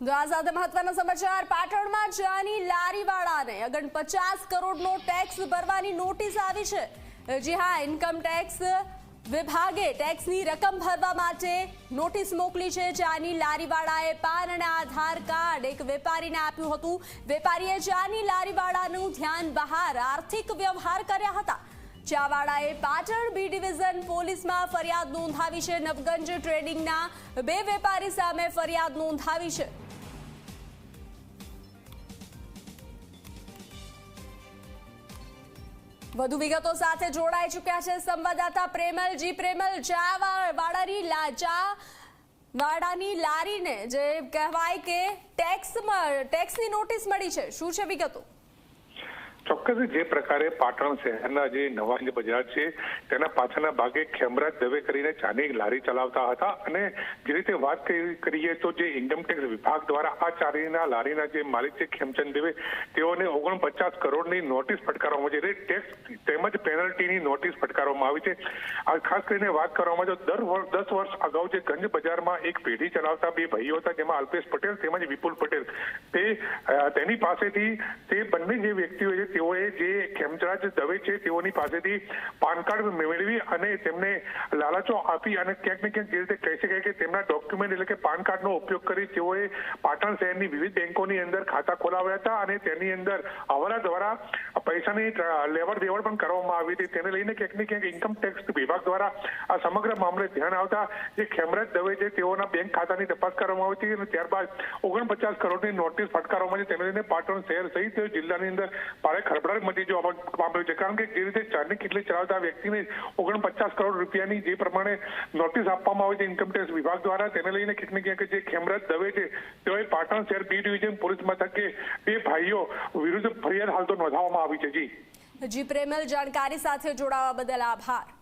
તો મહત્વના સમાચાર. પાટણમાં ચાની લારીવાળાને અગણ પચાસ કરોડનો ટેક્સ ભરવાની નોટિસ આવી છે. જી હા ઇન્કમ ટેક્સ વિભાગે ટેક્સની રકમ ભરવા માટે નોટિસ મોકલી છે. ચાની લારીવાળાએ પાન અને આધાર કાર્ડ એક વેપારીને આપ્યું હતું. વેપારીએ ચાની લારીવાળાનું ધ્યાન બહાર આર્થિક વ્યવહાર કર્યા હતા. ચાવાળાએ પાટણ બી ડિવિઝન પોલીસમાં ફરિયાદ નોંધાવી છે. નવગંજ ટ્રેડિંગના બે વેપારી સામે ફરિયાદ નોંધાવી છે. વધુ વિગતો સાથે જોડાઈ ચૂક્યા છે સંવાદદાતા પ્રેમલજી પ્રેમલ, ચા વા- વાળાની લા ચા વાળાની લારીને જે કહેવાય કે ટેક્સમાં ટેક્સની નોટિસ મળી છે. શું છે વિગતો? ચોક્કસ જે પ્રકારે પાટણ શહેરના જે નવા જે બજાર છે, તેના પાછળના ભાગે ખેમરાજ દવે કરીને ચાની લારી ચલાવતા હતા અને જે રીતે વાત કરી- કરીએ તો જે ઇન્કમટેક્સ વિભાગ દ્વારા આ ચારીના લારીના જે માલિક છે ખેમચંદ દવે, તેઓને ઓગણપચાસ કરોડની નોટિસ ફટકારવામાં આવી છે. ટેક્સ તેમજ પેનલ્ટીની નોટિસ ફટકારવામાં આવી છે. આ ખાસ કરીને વાત કરવામાં આવે તો વર્ષ દસ વર્ષ અગાઉ જે ગંજ બજારમાં એક પેઢી ચલાવતા બે ભાઈઓ હતા, જેમાં અલ્પેશ પટેલ તેમજ વિપુલ પટેલ. તે તેની પાસેથી તે બંને જે વ્યક્તિઓ છે તેઓએ જે ખેમચરાજ દવે છે, તેઓની પાસેથી પાન કાર્ડ મેળવી અને તેમને લાલચો આપી અને ક્યાંક ને ક્યાંક જે રીતે કહી શકાય કે તેમના ડોક્યુમેન્ટ એટલે કે પાન કાર્ડનો ઉપયોગ કરી તેઓએ પાટણ શહેરની વિવિધ બેંકોની અંદર ખાતા ખોલાવ્યા હતા અને તેની અંદર હવાલા દ્વારા પૈસાની લેવડ દેવડ પણ કરવામાં આવી હતી. તેને લઈને ક્યાંક ને ક્યાંક ઇન્કમ ટેક્સ વિભાગ દ્વારા આ સમગ્ર મામલે ધ્યાન આવતા જે ખેમરાજ દવે છે, તેઓના બેંક ખાતાની તપાસ કરવામાં આવી હતી અને ત્યારબાદ ઓગણપચાસ કરોડની નોટિસ ફટકારવામાં આવી. તેને લઈને પાટણ શહેર સહિત જિલ્લાની અંદર ભારે ખળભળાટ મચી જવા પામ્યો છે. કારણ કે જે રીતે ચારની કેટલી ચલાવતા વ્યક્તિને ઓગણપચાસ કરોડ રૂપિયાની જે પ્રમાણે નોટિસ આપવામાં આવી છે ઇન્કમટેક્સ વિભાગ દ્વારા, તેને લઈને ક્યાંક ક્યાંક જે ખેમરાજ દવે છે, તેઓએ પાટણ શહેર બી ડિવિઝન પોલીસ મથકે બે ભાઈઓ વિરુદ્ધ ફરિયાદ હાલ તો નોંધાવવામાં આવી છે. જી. જી, પ્રેમલ જાણકારી સાથે જોડાવા બદલ આભાર.